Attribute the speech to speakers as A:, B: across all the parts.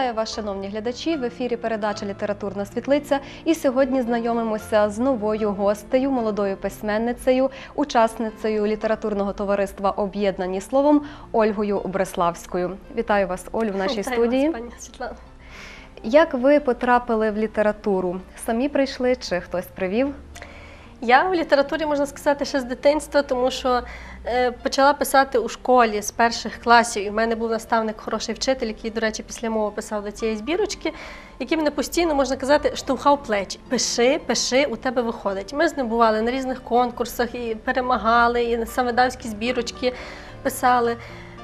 A: Вітаю вас, шановні глядачі. В ефірі передача Літературна світлиця. І сьогодні знайомимося з новою гостею, молодою письменницею, учасницею літературного товариства Об'єднані словом Ольгою Бреславською. Вітаю вас, Олю, в нашій
B: Вітаю
A: студії.
B: Вас, пані Світлана.
A: Як ви потрапили в літературу? Самі прийшли чи хтось привів?
B: Я в літературі можна сказати ще з дитинства, тому що е, почала писати у школі з перших класів. І в мене був наставник, хороший вчитель, який, до речі, після мови писав до цієї збірочки, який мене постійно, можна казати, штовхав плечі. Пиши, пиши, у тебе виходить. Ми з ним бували на різних конкурсах і перемагали, і на самодавські збірочки писали.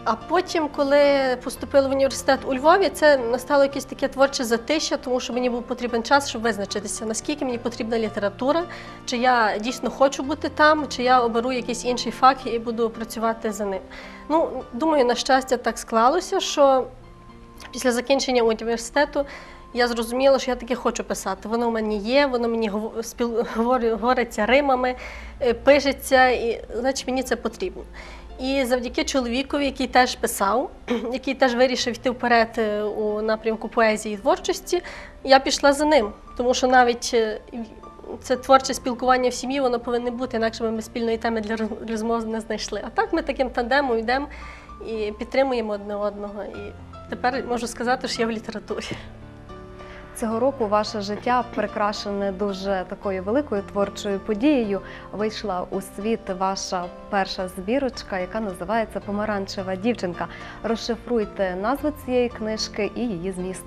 B: А потім, коли поступила в університет у Львові, це настало якесь таке творче затища, тому що мені був потрібен час, щоб визначитися, наскільки мені потрібна література, чи я дійсно хочу бути там, чи я оберу якийсь інший фах і буду працювати за ним. Ну, думаю, на щастя, так склалося, що після закінчення університету я зрозуміла, що я таки хочу писати. Воно в мені є, воно мені гов- говориться римами, е, пишеться, і значить мені це потрібно. І завдяки чоловікові, який теж писав, який теж вирішив йти вперед е, у напрямку поезії і творчості, я пішла за ним. Тому що навіть е, це творче спілкування в сім'ї, воно повинно бути, інакше ми спільної теми для роз- розмов не знайшли. А так ми таким тандемом йдемо і підтримуємо одне одного. І тепер можу сказати, що я в літературі.
A: Цього року ваше життя прикрашене дуже такою великою творчою подією. Вийшла у світ ваша перша збірочка, яка називається Помаранчева дівчинка. Розшифруйте назву цієї книжки і її зміст.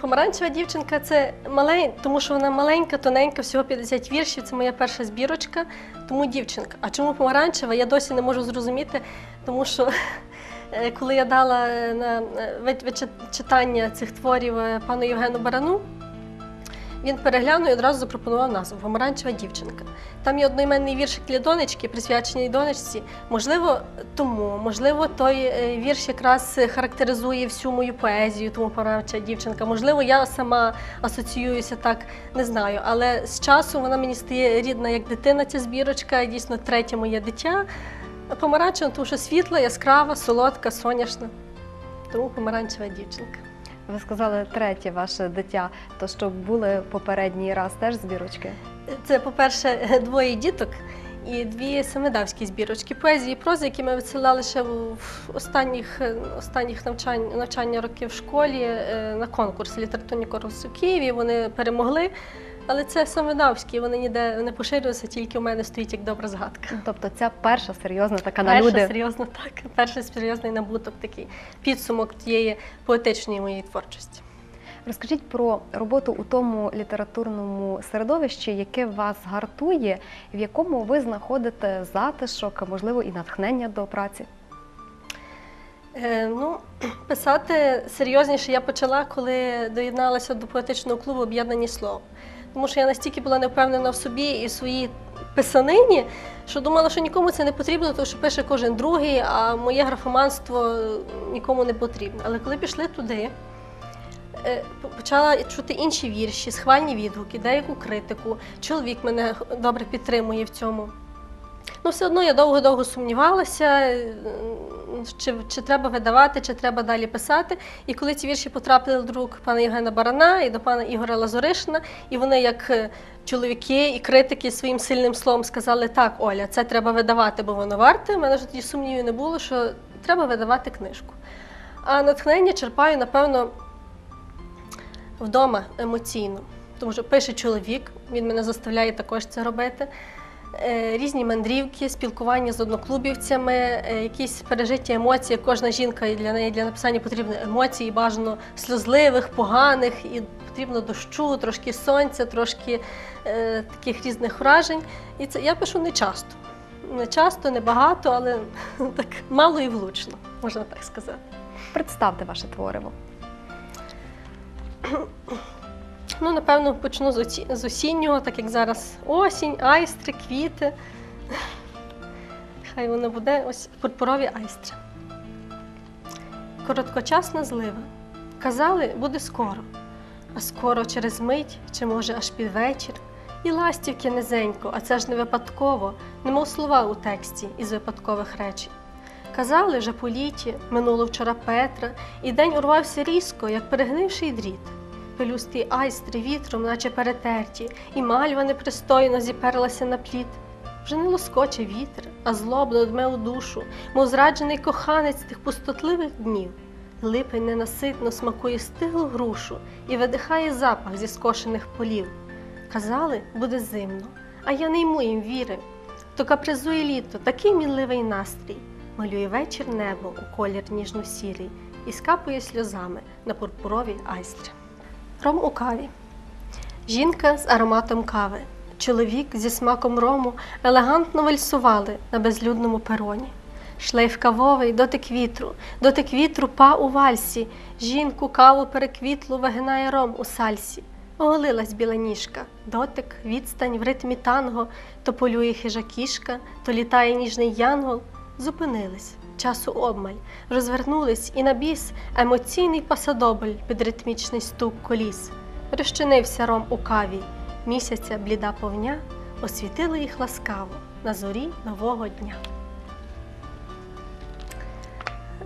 B: Помаранчева дівчинка це малень, тому що вона маленька, тоненька, всього 50 віршів. Це моя перша збірочка, тому дівчинка. А чому помаранчева? Я досі не можу зрозуміти, тому що коли я дала е, на е, читання цих творів е, пану Євгену Барану, він переглянув і одразу запропонував назву Помаранчева дівчинка. Там є одноіменний віршик для донечки, присвячений донечці. Можливо, тому, можливо, той е, вірш якраз характеризує всю мою поезію, тому помаранчева дівчинка. Можливо, я сама асоціююся так, не знаю. Але з часом вона мені стає рідна як дитина, ця збірочка, дійсно третє моє дитя. Помаранчева, тому що світла, яскрава, солодка, соняшна. Тому помаранчева дівчинка.
A: Ви сказали третє ваше дитя. То що були попередній раз теж збірочки?
B: Це, по-перше, двоє діток і дві самедавські збірочки поезії і прози, які ми відсилали ще в останніх, е, останніх навчань, навчання років в школі е, на конкурс літературні конкурси в Києві. Вони перемогли. Але це самедавські, вони ніде не поширюються, тільки у мене стоїть як добра згадка.
A: Тобто, ця перша серйозна така на
B: Перша
A: люди.
B: серйозно так. Перший серйозний набуток такий підсумок тієї поетичної моєї творчості.
A: Розкажіть про роботу у тому літературному середовищі, яке вас гартує, в якому ви знаходите затишок, можливо і натхнення до праці.
B: Е, ну, писати серйозніше я почала, коли доєдналася до поетичного клубу Об'єднані слово. Тому що я настільки була не впевнена в собі і в своїй писанині, що думала, що нікому це не потрібно, тому що пише кожен другий, а моє графоманство нікому не потрібно. Але коли пішли туди, е, почала чути інші вірші, схвальні відгуки, деяку критику. Чоловік мене добре підтримує в цьому. Ну, все одно я довго-довго сумнівалася, чи, чи треба видавати, чи треба далі писати. І коли ці вірші потрапили до рук пана Євгена Барана і до пана Ігоря Лазоришина, і вони, як е, чоловіки і критики, своїм сильним словом сказали: так, Оля, це треба видавати, бо воно варте. У мене ж тоді сумнівів не було, що треба видавати книжку. А натхнення черпаю, напевно, вдома емоційно. Тому що пише чоловік, він мене заставляє також це робити. Е, Різні мандрівки, спілкування з одноклубівцями, е, якісь пережиття емоцій. Кожна жінка і для неї для написання потрібні емоції, бажано сльозливих, поганих, і потрібно дощу, трошки сонця, трошки е, таких різних вражень. І це я пишу не часто. Не часто, не багато, але так мало і влучно, можна так сказати.
A: Представте ваше твориво.
B: Ну, напевно, почну з, осіннього, так як зараз осінь, айстри, квіти. Хай воно буде ось пурпурові айстри. Короткочасна злива. Казали, буде скоро, а скоро через мить, чи може аж під вечір. І ластівки низенько, а це ж не випадково, немов слова у тексті із випадкових речень. Казали вже по літі, минуло вчора Петра, і день урвався різко, як перегнивший дріт. Пелюсті айстри вітром, наче перетерті, і мальва непристойно зіперлася на пліт. Вже не лоскоче вітер, а злобно дме у душу, мов зраджений коханець тих пустотливих днів. Липень ненаситно смакує стиглу грушу і видихає запах зі скошених полів. Казали, буде зимно, а я не йму їм віри. То капризує літо, такий мінливий настрій, малює вечір небо у колір ніжно-сірий і скапує сльозами на пурпурові айстри. Ром у каві. Жінка з ароматом кави. Чоловік зі смаком рому елегантно вальсували на безлюдному пероні. Шлейф кавовий, дотик вітру, дотик вітру па у вальсі. Жінку каву переквітлу вигинає ром у сальсі. Оголилась біла ніжка, дотик, відстань в ритмі танго, то полює хижа кішка, то літає ніжний янгол. Зупинились, часу обмаль, розвернулись і на біс емоційний пасадобль під ритмічний стук коліс. Розчинився ром у каві, місяця бліда повня освітила їх ласкаво на зорі нового дня.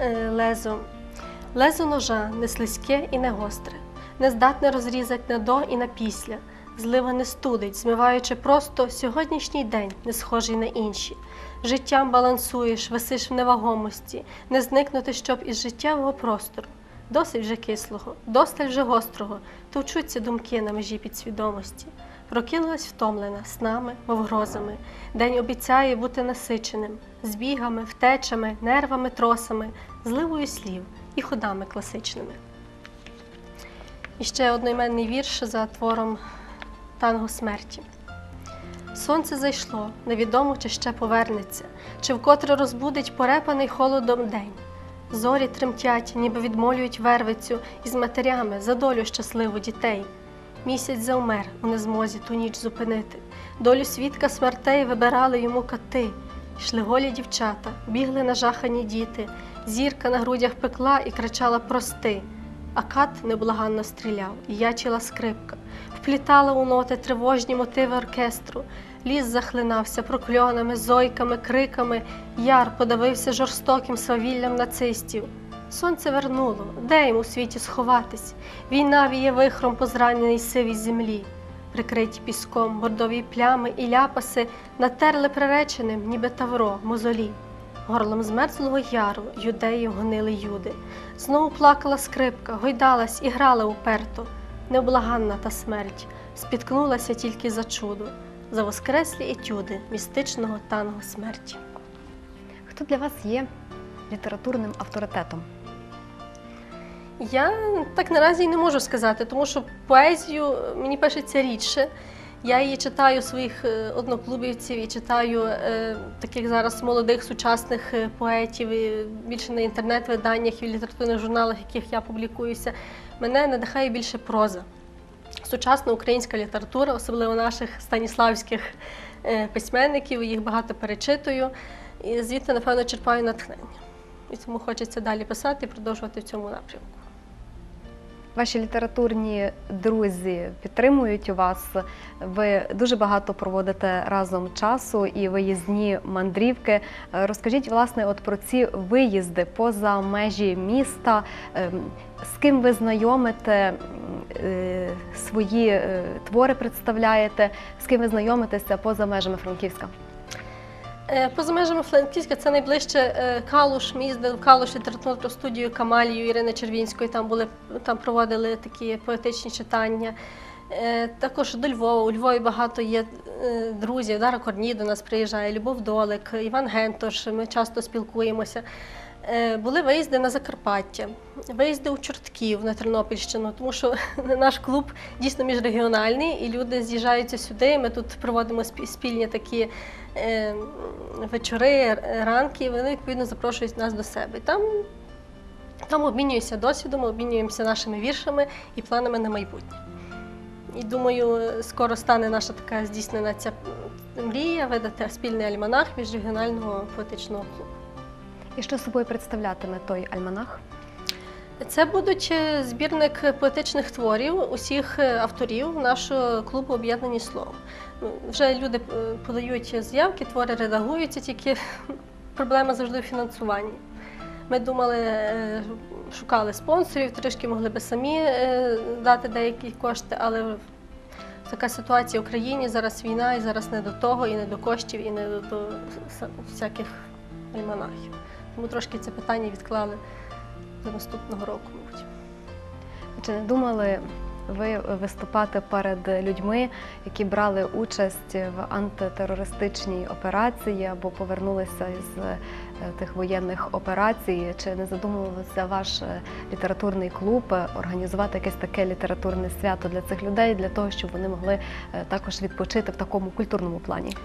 B: Е, Лезо. Лезо ножа не слизьке і не гостре, не здатне розрізать на до і на після. Злива не студить, змиваючи просто сьогоднішній день, не схожий на інші. Життям балансуєш, висиш в невагомості, не зникнути, щоб із життєвого простору. Досить вже кислого, досталь вже гострого, товчуться думки на межі підсвідомості. Прокинулась втомлена, снами, мов грозами. День обіцяє бути насиченим, збігами, втечами, нервами, тросами, зливою слів і ходами класичними. І ще одноіменний вірш за твором Танго смерті. Сонце зайшло, невідомо, чи ще повернеться, чи вкотре розбудить порепаний холодом день. Зорі тремтять, ніби відмолюють вервицю із матерями за долю щасливу дітей. Місяць завмер у незмозі ту ніч зупинити. Долю свідка смертей вибирали йому кати. Йшли голі дівчата, бігли нажахані діти. Зірка на грудях пекла і кричала прости. А кат неблаганно стріляв, і ячила скрипка, вплітала у ноти тривожні мотиви оркестру. Ліс захлинався прокльонами, зойками, криками, яр подавився жорстоким свавіллям нацистів. Сонце вернуло, де йому у світі сховатись? Війна віє вихром по зраненій сивій землі. Прикриті піском бордові плями і ляпаси натерли приреченим, ніби тавро, мозолі. Горлом змерзлого яру юдеї гонили юди. Знову плакала скрипка, гойдалась і грала уперто. Невблаганна та смерть, спіткнулася тільки за чудо, за воскреслі етюди містичного танго смерті.
A: Хто для вас є літературним авторитетом?
B: Я так наразі й не можу сказати, тому що поезію мені пишеться рідше. Я її читаю своїх е, одноклубівців і читаю е, таких зараз молодих сучасних е, поетів і більше на інтернет-виданнях і в літературних журналах, в яких я публікуюся. Мене надихає більше проза. Сучасна українська література, особливо наших станіславських е, письменників, їх багато перечитую. І звідти, напевно, черпаю натхнення. І тому хочеться далі писати і продовжувати в цьому напрямку.
A: Ваші літературні друзі підтримують вас. Ви дуже багато проводите разом часу і виїзні мандрівки. Е, Розкажіть, власне, от про ці виїзди поза межі міста. Ем, З ким ви знайомите е, свої е, твори представляєте, з ким ви знайомитеся поза межами Франківська?
B: Е, Поза межами Франківська це найближче е, Калуш. Ми їздили в Калуш літературну студію Камалію Ірини Червінської. Там були там проводили такі поетичні читання. Е, Також до Львова. У Львові багато є друзів. Дара Корні до нас приїжджає, Любов Долик, Іван Гентош. Ми часто спілкуємося. Були виїзди на Закарпаття, виїзди у Чортків на Тернопільщину, тому що наш клуб дійсно міжрегіональний, і люди з'їжджаються сюди. Ми тут проводимо спільні такі вечори, ранки, вони відповідно запрошують нас до себе. Там, там обмінюємося досвідом, обмінюємося нашими віршами і планами на майбутнє. І думаю, скоро стане наша така здійснена ця мрія видати спільний альманах міжрегіонального поетичного клубу.
A: І що собою представлятиме той альманах?
B: Це будуть е, збірник поетичних творів усіх е, авторів нашого клубу Об'єднані словом. Ну, Вже люди е, подають заявки, твори редагуються, тільки проблема завжди у фінансуванні. Ми думали, шукали спонсорів, трішки могли би самі дати деякі кошти, але така ситуація в країні, зараз війна, і зараз не до того, і не до коштів, і не до всяких альманахів. Тому трошки це питання відклали до наступного року, мабуть.
A: Чи не думали ви виступати перед людьми, які брали участь в антитерористичній операції або повернулися із е, тих воєнних операцій? Чи не задумувався ваш е, літературний клуб е, організувати якесь таке літературне свято для цих людей, для того, щоб вони могли також відпочити в такому культурному плані?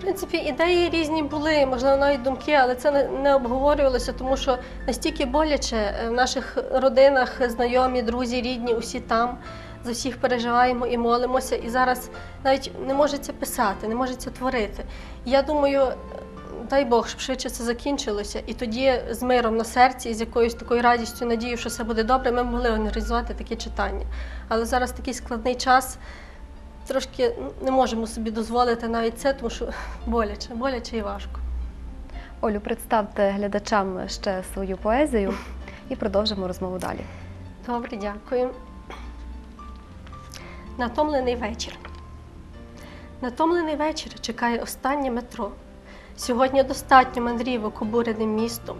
B: Принципі, ідеї різні були, можливо, навіть думки, але це не- обговорювалося, тому що настільки боляче е, в наших родинах, знайомі, друзі, рідні, усі там. За всіх переживаємо і молимося. І зараз навіть не можеться писати, не можеться творити. Я думаю, дай Бог, щоб швидше це закінчилося. І тоді з миром на серці, з якоюсь такою радістю, надією, що все буде добре, ми могли організувати такі читання. Але зараз такий складний час. Трошки не можемо собі дозволити навіть це, тому що боляче, боляче і важко.
A: Олю, представте глядачам ще свою поезію і продовжимо розмову далі.
B: Добре, дякую. Натомлений вечір. Натомлений вечір чекає останнє метро. Сьогодні достатньо мандрівок обуреним містом.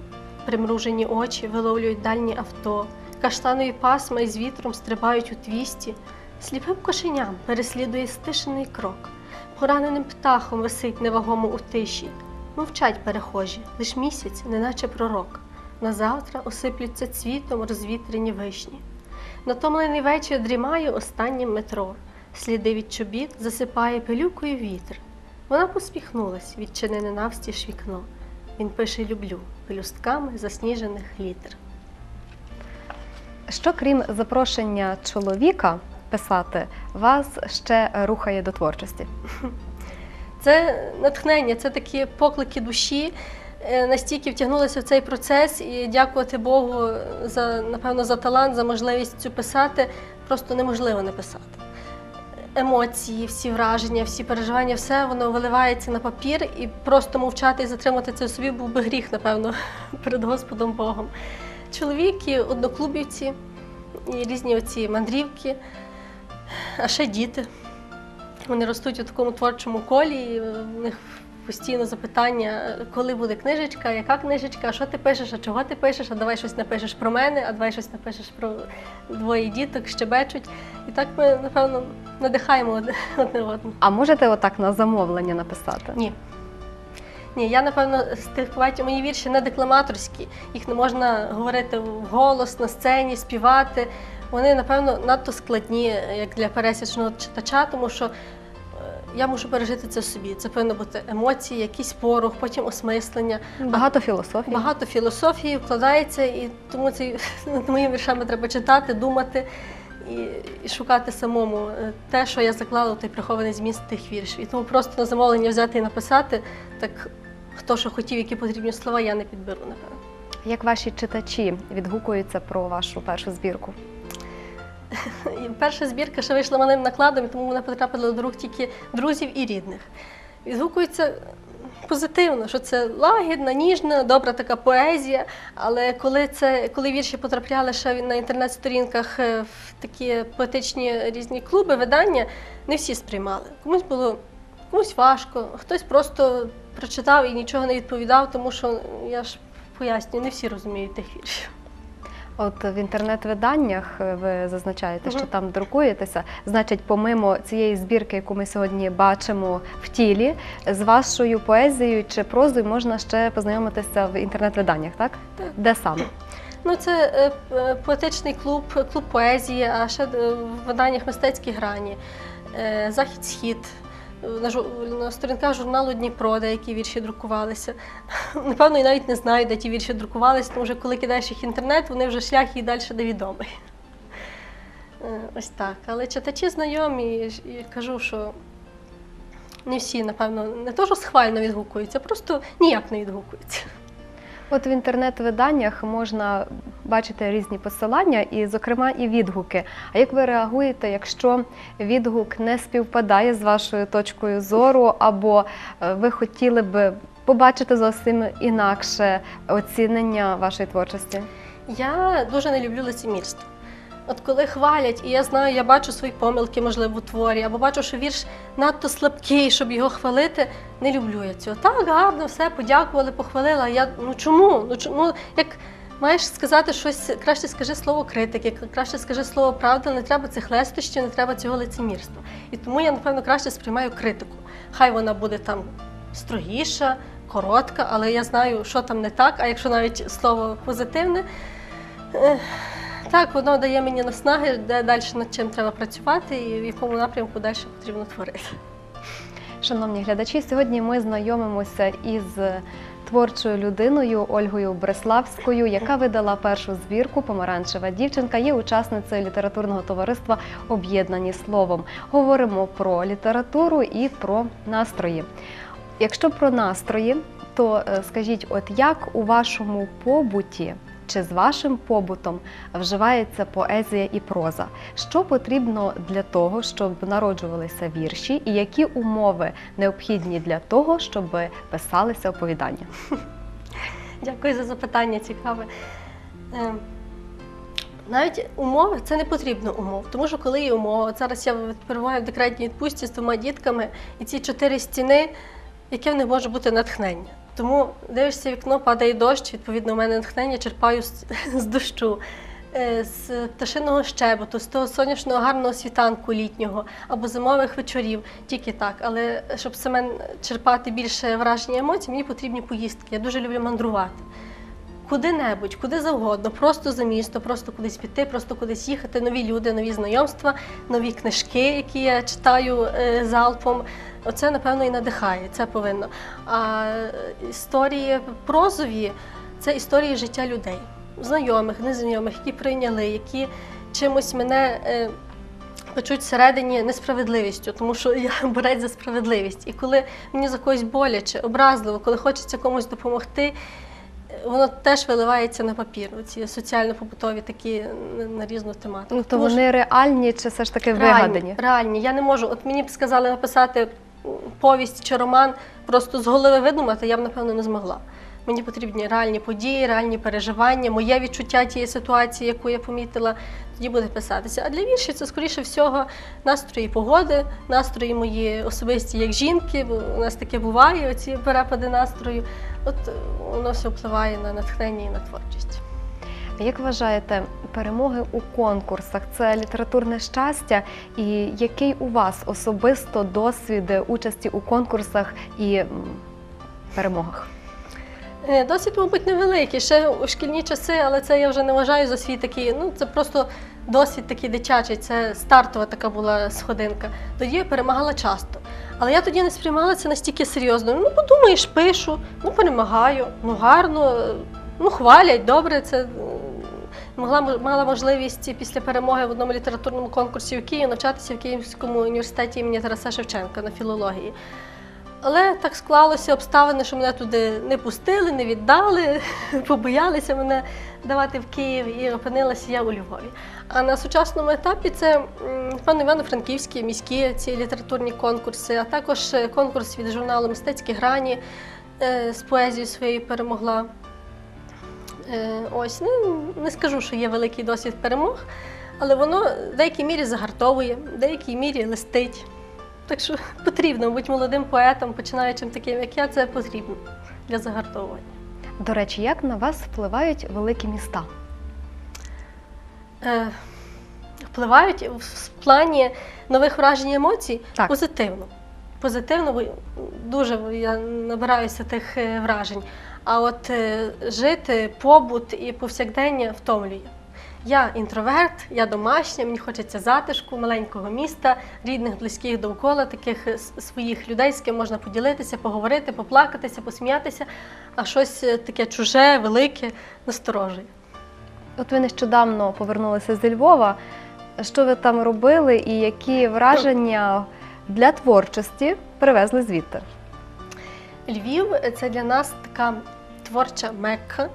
B: Примружені очі виловлюють дальні авто, каштанові пасма із вітром стрибають у твісті. Сліпим кошеням переслідує стишений крок. Пораненим птахом висить невагомо у тиші. Мовчать перехожі, лиш місяць, неначе пророк. Назавтра осиплються цвітом розвітрені вишні. Натомлений вечір дрімає останнім метро. Сліди від чобіт засипає пилюкою вітер. Вона посміхнулась, відчинене навстіж вікно. Він пише люблю пелюстками засніжених літер.
A: Що крім запрошення чоловіка писати, вас ще рухає до творчості?
B: Це натхнення, це такі поклики душі. Е, Настільки втягнулася в цей процес, і дякувати Богу за напевно за талант, за можливість цю писати. Просто неможливо не писати. Емоції, всі враження, всі переживання, все воно виливається на папір, і просто мовчати і затримати це в собі був би гріх, напевно, перед Господом Богом. Чоловіки, одноклубівці, різні оці мандрівки, а ще діти. Вони ростуть у такому творчому колі, і в них постійно запитання, коли буде книжечка, яка книжечка, а що ти пишеш, а чого ти пишеш, а давай щось напишеш про мене, а давай щось напишеш про двоє діток, щебечуть. І так ми, напевно, надихаємо одне одне одного.
A: А можете отак на замовлення написати?
B: Ні. Ні, я напевно з тих поетів мої вірші не декламаторські. Їх не можна говорити вголос на сцені, співати. Вони, напевно, надто складні, як для пересічного читача, тому що е, я мушу пережити це в собі. Це повинно бути емоції, якийсь порох, потім осмислення.
A: Багато філософії.
B: Багато філософії вкладається, і тому ці над моїми віршами треба читати, думати і, і шукати самому е, те, що я заклала у той прихований зміст тих віршів. І тому просто на замовлення взяти і написати, так хто що хотів, які потрібні слова, я не підберу, напевно.
A: Як ваші читачі відгукуються про вашу першу збірку?
B: Перша збірка ще вийшла малим накладом, тому вона потрапила до рук тільки друзів і рідних. Відгукується позитивно, що це лагідна, ніжна, добра така поезія. Але коли це коли вірші потрапляли ще на інтернет-сторінках е, в такі поетичні різні клуби, видання, не всі сприймали. Комусь було комусь важко, хтось просто прочитав і нічого не відповідав, тому що я ж пояснюю, не всі розуміють тих віршів.
A: От в інтернет-виданнях е, ви зазначаєте, що там друкуєтеся. Значить, помимо цієї збірки, яку ми сьогодні бачимо в тілі, з вашою поезією чи прозою можна ще познайомитися в інтернет-виданнях, так?
B: Так.
A: Де саме?
B: Ну, це е, поетичний клуб, клуб поезії, а ще е, в виданнях мистецькі грані, е, Захід Схід. На, жу- на сторінках журналу Дніпро, деякі вірші друкувалися. Напевно, і навіть не знаю, де ті вірші друкувалися, тому що коли кидаєш їх в інтернет, вони вже шлях і далі невідомий. Е, Ось так. Але читачі знайомі, і кажу, що не всі, напевно, не то, що схвально відгукуються, просто ніяк не відгукуються.
A: От в інтернет-виданнях можна бачити різні посилання, і, зокрема, і відгуки. А як ви реагуєте, якщо відгук не співпадає з вашою точкою зору, або е, ви хотіли би побачити зовсім інакше оцінення вашої творчості?
B: Я дуже не люблю лицемірство. От коли хвалять, і я знаю, я бачу свої помилки, можливо, у творі, або бачу, що вірш надто слабкий, щоб його хвалити, не люблю я цього. Так, гарно, все, подякували, похвалила. Я ну чому? Ну чому? Ну, як маєш сказати щось, краще скажи слово критики, краще скажи слово правда, не треба цих лестощів, не треба цього лицемірства. І тому я, напевно, краще сприймаю критику. Хай вона буде там строгіша, коротка, але я знаю, що там не так, а якщо навіть слово позитивне. Так, воно дає мені наснаги, де далі над чим треба працювати і в якому напрямку далі потрібно творити.
A: Шановні глядачі, сьогодні ми знайомимося із творчою людиною Ольгою Бреславською, яка видала першу збірку Помаранчева дівчинка, є учасницею літературного товариства Об'єднані словом. Говоримо про літературу і про настрої. Якщо про настрої, то е, скажіть, от як у вашому побуті чи з вашим побутом вживається поезія і проза? Що потрібно для того, щоб народжувалися вірші, і які умови необхідні для того, щоб писалися оповідання?
B: Дякую за запитання, цікаве. Е, Навіть умови це не потрібно умов, тому що коли є умова, зараз я перебуваю в декретній відпустці з двома дітками, і ці чотири стіни, яке в них може бути натхнення. Тому дивишся вікно, падає дощ, відповідно, у мене натхнення черпаю з, з дощу, е, з пташиного щебуту, з того сонячного гарного світанку літнього або зимових вечорів, тільки так. Але щоб саме черпати більше враження емоцій, мені потрібні поїздки. Я дуже люблю мандрувати. Куди-небудь, куди завгодно, просто за місто, просто кудись піти, просто кудись їхати, нові люди, нові знайомства, нові книжки, які я читаю е, залпом. Оце, напевно, і надихає, це повинно. А е, історії прозові це історії життя людей, знайомих, незнайомих, які прийняли, які чимось мене. е, Печуть всередині несправедливістю, тому що я борець за справедливість. І коли мені за когось боляче, образливо, коли хочеться комусь допомогти, воно теж виливається на папір. Ці соціально-побутові такі на- різну тематику.
A: Ну то
B: Тому що
A: вони реальні чи все ж таки вигадані?
B: реальні. Я не можу. От мені б сказали написати повість чи роман просто з голови видумати, я б напевно не змогла. Мені потрібні реальні події, реальні переживання, моє відчуття тієї ситуації, яку я помітила, тоді буде писатися. А для віршів це скоріше всього настрої погоди, настрої мої особисті як жінки, у нас таке буває, оці перепади настрою. От е, воно все впливає на натхнення і на творчість.
A: Як вважаєте, перемоги у конкурсах це літературне щастя? І який у вас особисто досвід участі у конкурсах і перемогах?
B: Е, Досвід, мабуть, невеликий. Ще у шкільні часи, але це я вже не вважаю за свій такий. Ну, це просто досвід такий дитячий, це стартова така була сходинка. Тоді я перемагала часто. Але я тоді не сприймала це настільки серйозно. Ну, подумаєш, пишу, ну перемагаю, ну гарно, ну хвалять, добре. Це могла мала можливість після перемоги в одному літературному конкурсі в Києві навчатися в Київському університеті імені Тараса Шевченка на філології. Але так склалося обставини, що мене туди не пустили, не віддали, побоялися мене давати в Київ і опинилася я у Львові. А на сучасному етапі це певно івано-франківські міські ці літературні конкурси, а також е, конкурс від журналу Мистецькі грані е, з поезією своєю перемогла. Е, Ось, ну, не скажу, що є великий досвід перемог, але воно в деякій мірі загартовує, в деякій мірі листить. Так що потрібно бути молодим поетом, починаючим таким, як я, це потрібно для загартовування.
A: До речі, як на вас впливають великі міста?
B: Е, впливають в плані нових вражень і емоцій
A: Так.
B: позитивно. Позитивно, бо дуже я набираюся тих е, вражень. А от е, жити, побут і повсякдення втомлює. Я інтроверт, я домашня, мені хочеться затишку, маленького міста, рідних, близьких довкола, таких е, своїх людей, з ким можна поділитися, поговорити, поплакатися, посміятися, а щось е, таке чуже, велике, насторожує.
A: От ви нещодавно повернулися зі Львова. Що ви там робили і які враження для творчості привезли звідти?
B: Львів це для нас така творча мекка.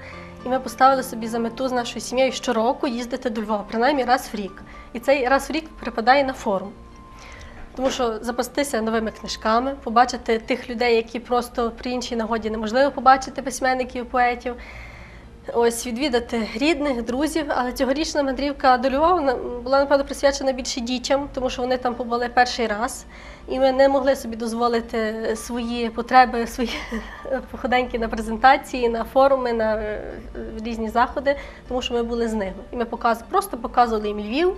B: І ми поставили собі за мету з нашою сім'єю щороку їздити до Львова, принаймні раз в рік. І цей раз в рік припадає на форум. Тому що запастися новими книжками, побачити тих людей, які просто при іншій нагоді неможливо побачити письменників, поетів. Ось відвідати рідних, друзів. Але цьогорічна мандрівка до Львова була напевно присвячена більше дітям, тому що вони там побули перший раз, і ми не могли собі дозволити свої потреби, свої походеньки на презентації, на форуми, на е, різні заходи, тому що ми були з ними. І ми показ, просто показували їм Львів.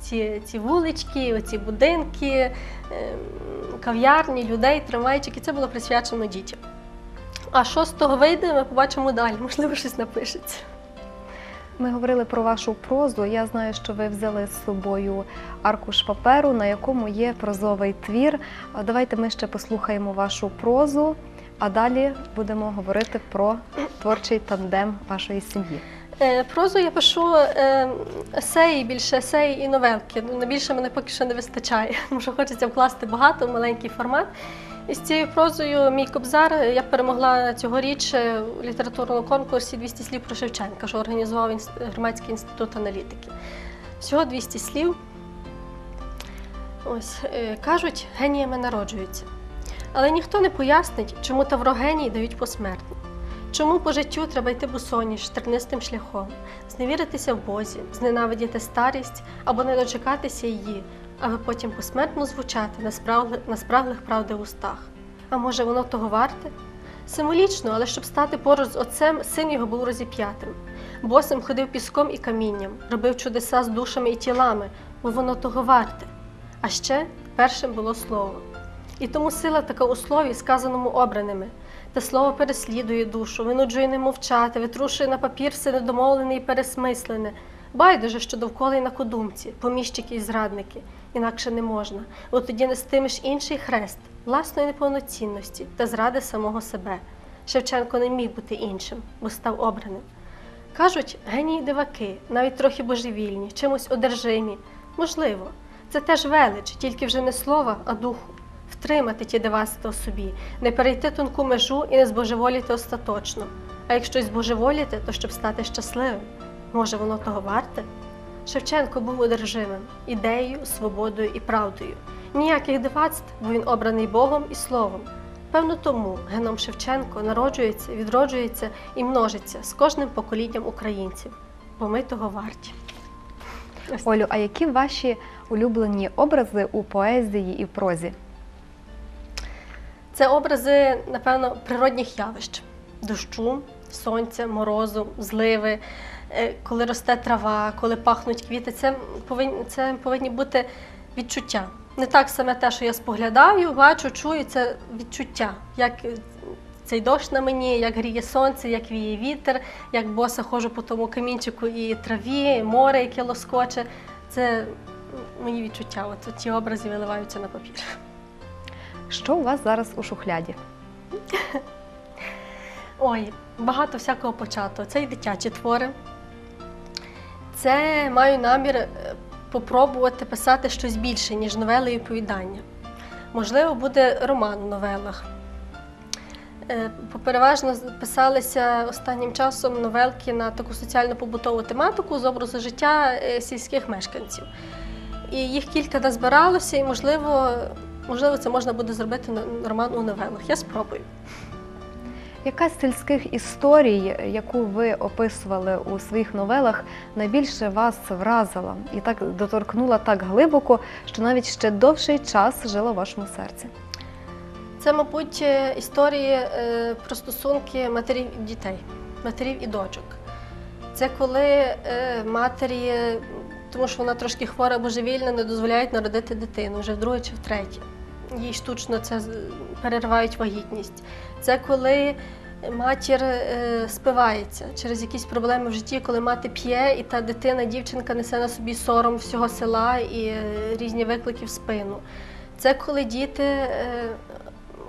B: Ці, ці вулички, оці будинки, ем, кав'ярні, людей, трамвайчики. Це було присвячено дітям. А що з того вийде, ми побачимо далі. Можливо, щось напишеться.
A: Ми говорили про вашу прозу. Я знаю, що ви взяли з собою аркуш паперу, на якому є прозовий твір. Давайте ми ще послухаємо вашу прозу, а далі будемо говорити про творчий тандем вашої сім'ї.
B: Е, Прозу я пишу е, есеї, більше есеї і новелки. Ну, На більше мене поки що не вистачає, тому що хочеться вкласти багато маленький формат. І з цією прозою мій кобзар я перемогла цьогоріч у літературному конкурсі 200 слів про Шевченка, що організував громадський інститут аналітики. Всього 200 слів. Ось е, кажуть, геніями народжуються. Але ніхто не пояснить, чому таврогеній дають посмертно. Чому по життю треба йти босоніж тернистим шляхом, зневіритися в Бозі, зненавидіти старість або не дочекатися її, аби потім посмертно звучати на справли- на справлих правди устах? А може воно того варте? Символічно, але щоб стати поруч з отцем, син його був розіп'ятим. Босим ходив піском і камінням, робив чудеса з душами і тілами, бо воно того варте. А ще першим було слово. І тому сила така у слові, сказаному обраними. Те слово переслідує душу, винуджує не мовчати, витрушує на папір все недомовлене і пересмислене. Байдуже, що довкола й на кодумці, поміщики і зрадники. Інакше не можна, бо тоді нестимеш інший хрест власної неповноцінності та зради самого себе. Шевченко не міг бути іншим, бо став обраним. Кажуть, генії диваки, навіть трохи божевільні, чимось одержимі. Можливо, це теж велич, тільки вже не слова, а духу. Втримати ті девасти у собі, не перейти тонку межу і не збожеволіти остаточно. А якщо й збожеволіти, то щоб стати щасливим. Може, воно того варте? Шевченко був одержимим ідеєю, свободою і правдою. Ніяких дивацтв, бо він обраний Богом і Словом. Певно, тому геном Шевченко народжується, відроджується і множиться з кожним поколінням українців, бо ми того варті.
A: Олю, а які ваші улюблені образи у поезії і прозі?
B: Це образи, напевно, природних явищ: дощу, сонця, морозу, зливи, коли росте трава, коли пахнуть квіти. Це повинні, це повинні бути відчуття. Не так саме те, що я споглядаю, бачу, чую, це відчуття. Як е, цей дощ на мені, як гріє сонце, як віє вітер, як боса ходжу по тому камінчику і траві, і море, яке лоскоче. Це мої відчуття. От ті образи виливаються на папір.
A: Що у вас зараз у шухляді?
B: Ой, багато всякого почато. Це і дитячі твори. Це маю намір е, попробувати писати щось більше, ніж новели і оповідання. Можливо, буде роман у новелах. Е, Попереважно писалися останнім часом новелки на таку соціально-побутову тематику з образу життя е, сільських мешканців. І їх кілька назбиралося, і можливо, можливо, це можна буде зробити роман у новелах. Я спробую.
A: Яка з сільських історій, яку ви описували у своїх новелах, найбільше вас вразила і так доторкнула так глибоко, що навіть ще довший час жила у вашому серці?
B: Це, мабуть, е, історії е, про стосунки матерів і дітей, матерів і дочок. Це коли е, матері, тому що вона трошки хвора божевільна, не дозволяють народити дитину вже вдруге чи втретє. Їй штучно це переривають вагітність. Це коли матір е, спивається через якісь проблеми в житті, коли мати п'є, і та дитина, дівчинка несе на собі сором всього села і е, різні виклики в спину. Це коли діти е,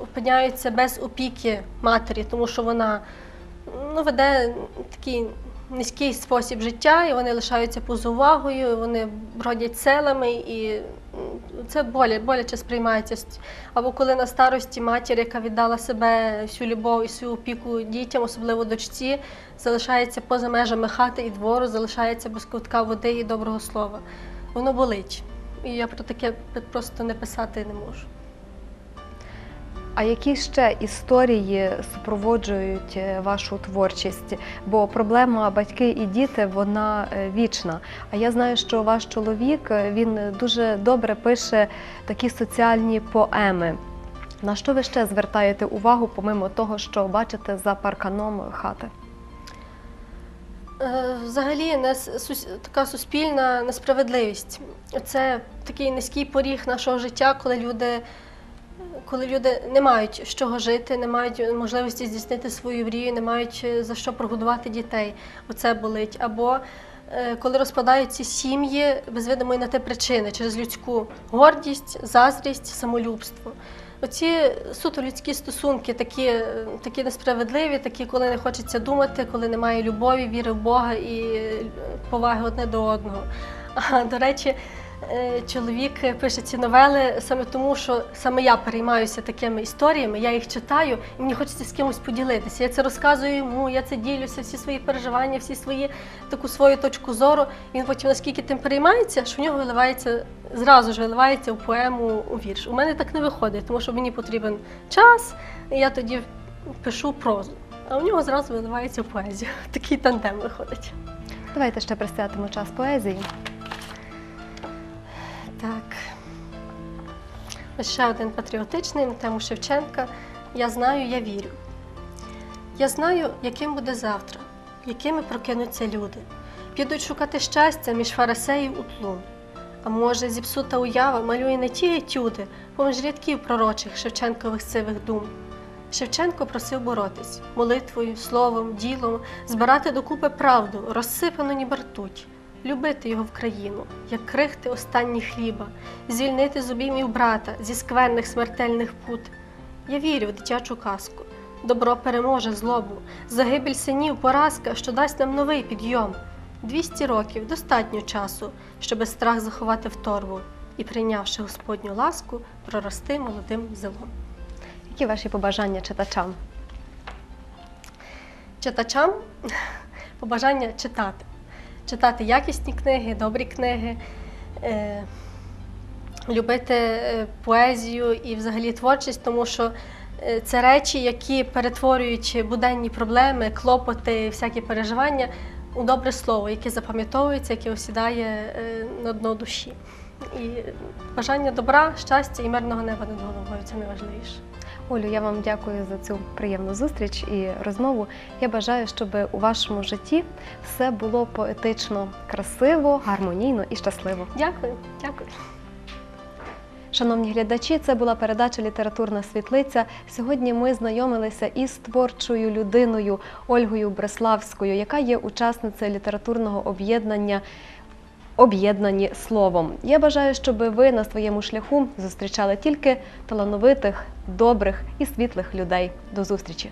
B: опиняються без опіки матері, тому що вона ну, веде такий низький спосіб життя, і вони лишаються поза увагою, вони бродять селами, і це боля, боляче сприймається. Або коли на старості матір, яка віддала себе всю любов і всю опіку дітям, особливо дочці, залишається поза межами хати і двору, залишається без кутка води і доброго слова. Воно болить. і я про таке просто не писати не можу.
A: А які ще історії супроводжують е, вашу творчість? Бо проблема батьки і діти вона е, вічна. А я знаю, що ваш чоловік е, він дуже добре пише такі соціальні поеми. На що ви ще звертаєте увагу, помимо того, що бачите за парканом хати?
B: Взагалі, така суспільна несправедливість. Це такий низький поріг нашого життя, коли люди, коли люди не мають з чого жити, не мають можливості здійснити свою мрію, не мають е, за що прогодувати дітей. Оце болить. Або е, коли розпадаються сім'ї без видимої на те причини через людську гордість, заздрість, самолюбство. Оці суто людські стосунки, такі, е, такі несправедливі, такі, коли не хочеться думати, коли немає любові, віри в Бога і поваги одне до одного. А до речі, чоловік пише ці новели саме тому, що саме я переймаюся такими історіями, я їх читаю, і мені хочеться з кимось поділитися. Я це розказую йому, я це ділюся, всі свої переживання, всі свої таку свою точку зору. Він потім наскільки тим переймається, що в нього виливається зразу ж виливається в поему у вірш. У мене так не виходить, тому що мені потрібен час, і я тоді пишу прозу. А у нього зразу виливається в поезію. Такий тандем виходить.
A: Давайте ще присвятимо час поезії.
B: Так. Ще один патріотичний на тему Шевченка. Я знаю, я вірю. Я знаю, яким буде завтра, якими прокинуться люди. Підуть шукати щастя між фарисеїв у тлун. А може, зіпсута уява малює не ті етюди, поміж рядків пророчих Шевченкових сивих дум. Шевченко просив боротись молитвою, словом, ділом, збирати докупи правду, розсипану ніби ртуть, любити його в країну, як крихти останні хліба, звільнити з обіймів брата зі скверних смертельних пут. Я вірю в дитячу казку. Добро переможе злобу, загибель синів, поразка, що дасть нам новий підйом. Двісті років достатньо часу, щоби страх заховати в торбу і, прийнявши Господню ласку, прорости молодим зелом.
A: Які ваші побажання читачам?
B: Читачам побажання читати. Читати якісні книги, добрі книги, е, любити е, поезію і взагалі творчість, тому що е, це речі, які перетворюють буденні проблеми, клопоти, всякі переживання у добре слово, яке запам'ятовується, яке осідає на дно душі. І бажання добра, щастя і мирного неба над головою це найважливіше.
A: Олю, я вам дякую за цю приємну зустріч і розмову. Я бажаю, щоб у вашому житті все було поетично, красиво, гармонійно і щасливо.
B: Дякую, дякую.
A: Шановні глядачі, це була передача Літературна світлиця. Сьогодні ми знайомилися із творчою людиною Ольгою Бреславською, яка є учасницею літературного об'єднання. Об'єднані словом. Я бажаю, щоб ви на своєму шляху зустрічали тільки талановитих, добрих і світлих людей. До зустрічі!